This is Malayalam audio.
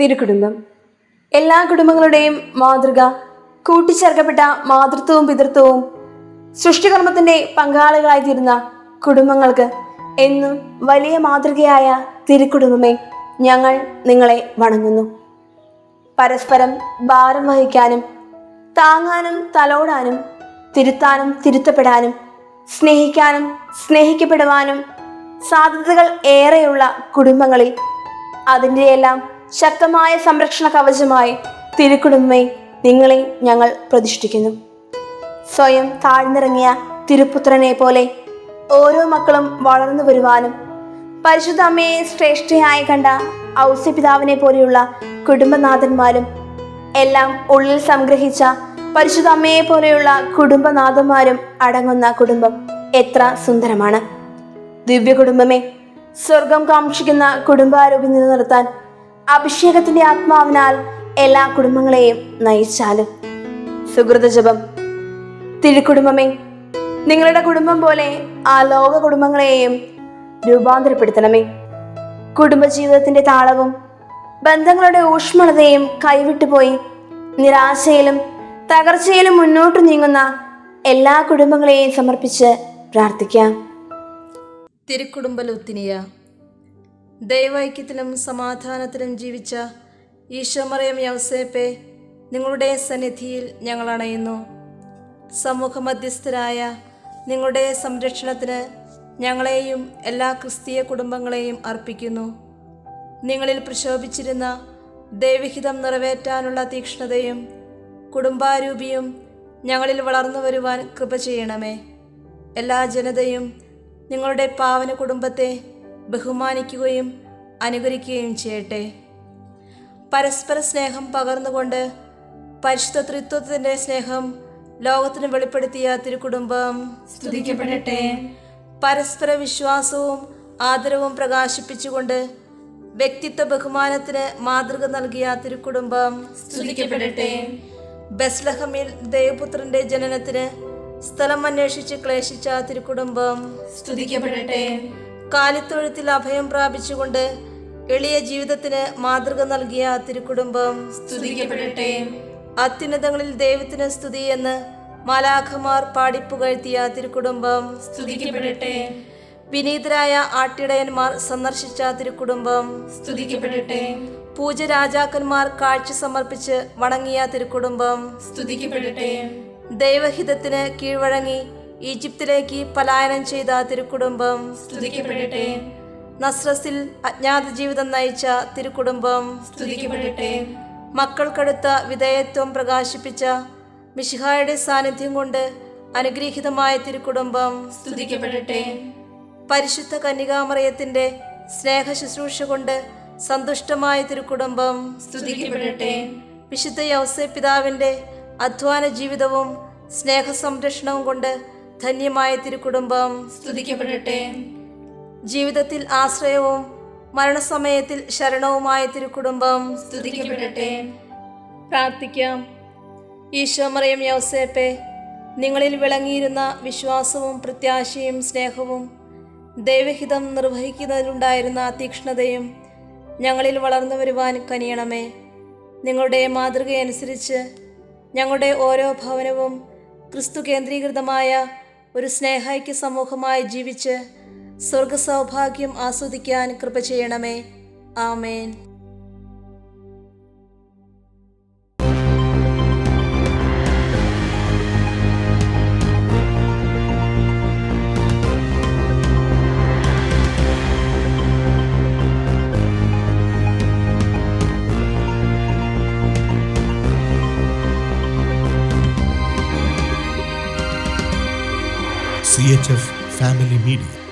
തിരുക്കുടുംബം എല്ലാ കുടുംബങ്ങളുടെയും മാതൃക കൂട്ടിച്ചേർക്കപ്പെട്ട മാതൃത്വവും പിതൃത്വവും സൃഷ്ടികർമ്മത്തിന്റെ പങ്കാളികളായി തീരുന്ന കുടുംബങ്ങൾക്ക് എന്നും വലിയ മാതൃകയായ തിരുക്കുടുംബമേ ഞങ്ങൾ നിങ്ങളെ വണങ്ങുന്നു. പരസ്പരം ഭാരം വഹിക്കാനും താങ്ങാനും തലോടാനും തിരുത്താനും തിരുത്തപ്പെടാനും സ്നേഹിക്കാനും സ്നേഹിക്കപ്പെടുവാനും സാധ്യതകൾ ഏറെയുള്ള കുടുംബങ്ങളിൽ അതിന്റെയെല്ലാം ശക്തമായ സംരക്ഷണ കവചമായി തിരുക്കുടുംബമേ നിങ്ങളെ ഞങ്ങൾ പ്രതിഷ്ഠിക്കുന്നു. സ്വയം താഴ്ന്നിറങ്ങിയ തിരുപുത്രനെ പോലെ ഓരോ മക്കളും വളർന്നു വരുവാനും പരിശുദ്ധ അമ്മയെ ശ്രേഷ്ഠയായി കണ്ട ഔസ്യപിതാവിനെ പോലെയുള്ള കുടുംബനാഥന്മാരും എല്ലാം ഉള്ളിൽ സംഗ്രഹിച്ച പരിശുദ്ധ അമ്മയെ പോലെയുള്ള കുടുംബനാഥന്മാരും അടങ്ങുന്ന കുടുംബം എത്ര സുന്ദരമാണ്. ദിവ്യ കുടുംബമേ സ്വർഗം കാക്ഷിക്കുന്ന കുടുംബാരോഗ്യം നിലനിർത്താൻ അഭിഷേകത്തിന്റെ ആത്മാവിനാൽ എല്ലാ കുടുംബങ്ങളെയും നയിച്ചാലും. സുഹൃതജപം തിരുക്കുടുംബമേ നിങ്ങളുടെ കുടുംബം പോലെ ആ ലോക കുടുംബങ്ങളെയും രൂപാന്തരപ്പെടുത്തണമേ. കുടുംബജീവിതത്തിന്റെ താളവും ബന്ധങ്ങളുടെ ഊഷ്മളതയും കൈവിട്ടുപോയി നിരാശയിലും തകർച്ചയിലും മുന്നോട്ട് നീങ്ങുന്ന എല്ലാ കുടുംബങ്ങളെയും സമർപ്പിച്ച് പ്രാർത്ഥിക്കാം. തിരുക്കുടുംബ ലുത്തിനിയ ദൈവൈക്യത്തിലും സമാധാനത്തിലും ജീവിച്ച ഈശോമറിയം യൗസേപ്പെ നിങ്ങളുടെ സന്നിധിയിൽ ഞങ്ങൾ അണയുന്നു. സമൂഹ മധ്യസ്ഥരായ നിങ്ങളുടെ സംരക്ഷണത്തിന് ഞങ്ങളെയും എല്ലാ ക്രിസ്തീയ കുടുംബങ്ങളെയും അർപ്പിക്കുന്നു. നിങ്ങളിൽ പ്രശോഭിച്ചിരുന്ന ദൈവഹിതം നിറവേറ്റാനുള്ള തീക്ഷ്ണതയും കുടുംബാരൂപിയും ഞങ്ങളിൽ വളർന്നു വരുവാൻ കൃപ ചെയ്യണമേ. എല്ലാ ജനതയും നിങ്ങളുടെ പാവന കുടുംബത്തെ ബഹുമാനിക്കുകയും അനുകരിക്കുകയും ചെയ്യട്ടെ. പരസ്പര സ്നേഹം പകർന്നുകൊണ്ട് പരിശുദ്ധ ത്രിത്വത്തിന്റെ സ്നേഹം ലോകത്തിന് വെളിപ്പെടുത്തിയ തിരുക്കുടുംബം സ്തുതിക്കപ്പെടട്ടെ. പരസ്പര വിശ്വാസവും ആദരവും പ്രകാശിപ്പിച്ചുകൊണ്ട് വ്യക്തിത്വ ബഹുമാനത്തിന് മാതൃക നൽകിയ തിരുക്കുടുംബം സ്തുതിക്കപ്പെടട്ടെ. ബസ്ലഹമിൽ ദേവപുത്രന്റെ ജനനത്തിന് സ്ഥലം അന്വേഷിച്ച് ക്ലേശിച്ച തിരുക്കുടുംബം സ്തുതിക്കപ്പെടട്ടെ. കാലിത്തൊഴുത്തിൽ അഭയം പ്രാപിച്ചുകൊണ്ട് എളിയ ജീവിതത്തിന് മാതൃക നൽകിയ തിരുക്കുടുംബം സ്തുതിക്കപ്പെടട്ടെ. അത്യുന്നതങ്ങളിൽ ദൈവത്തിന് സ്തുതി എന്ന് മാലാഖമാർ പാടിപ്പുകഴ്ത്തിയ തിരുക്കുടുംബം സ്തുതിക്കപ്പെടട്ടെ. വിനീതരായ ആട്ടിടയന്മാർ സന്ദർശിച്ച തിരുക്കുടുംബം സ്തുതിക്കപ്പെടട്ടെ. പൂജ രാജാക്കന്മാർ കാഴ്ച സമർപ്പിച്ച് വണങ്ങിയ തിരുക്കുടുംബം സ്തുതിക്കപ്പെടട്ടെ. ദൈവഹിതത്തിന് കീഴ്വഴങ്ങി ഈജിപ്തിലേക്ക് പലായനം ചെയ്ത തിരുക്കുടുംബം സ്തുതിക്കപ്പെടട്ടെ. നസ്രസിൽ അജ്ഞാത ജീവിതം നയിച്ച തിരുക്കുടുംബം സ്തുതിക്കപ്പെടട്ടെ. മക്കൾക്കടുത്ത വിധേയത്വം പ്രകാശിപ്പിച്ച മിഷിഹായുടെ സാന്നിധ്യം കൊണ്ട് അനുഗ്രഹീതമായ തിരുക്കുടുംബം സ്തുതിക്കപ്പെടട്ടെ. പരിശുദ്ധ കന്യകാമറയത്തിന്റെ സ്നേഹ ശുശ്രൂഷ കൊണ്ട് സന്തുഷ്ടമായ തിരുക്കുടുംബം സ്തുതിക്കപ്പെടട്ടെ. വിശുദ്ധ യൗസ പിതാവിന്റെ അധ്വാന ജീവിതവും സ്നേഹ സംരക്ഷണവും കൊണ്ട് ധന്യമായ തിരുക്കുടുംബം സ്തുതിക്കപ്പെടട്ടെ. ജീവിതത്തിൽ ആശ്രയവും മരണസമയത്തിൽ ശരണവുമായ തിരുക്കുടുംബം സ്തുതിക്കപ്പെടട്ടെ. പ്രാർത്ഥിക്കാം. ഈശോമറിയം യൗസേപ്പെ നിങ്ങളിൽ വിളങ്ങിയിരുന്ന വിശ്വാസവും പ്രത്യാശയും സ്നേഹവും ദൈവഹിതം നിർവഹിക്കുന്നതിലുണ്ടായിരുന്ന തീക്ഷ്ണതയും ഞങ്ങളിൽ വളർന്നു വരുവാൻ കനിയണമേ. നിങ്ങളുടെ മാതൃകയനുസരിച്ച് ഞങ്ങളുടെ ഓരോ ഭവനവും ക്രിസ്തു കേന്ദ്രീകൃതമായ ഒരു സ്നേഹൈക്യ സമൂഹമായി ജീവിച്ച് സ്വർഗസൗഭാഗ്യം ആസ്വദിക്കാൻ കൃപ ചെയ്യണമേ. ആമേൻ. CHF Family Media.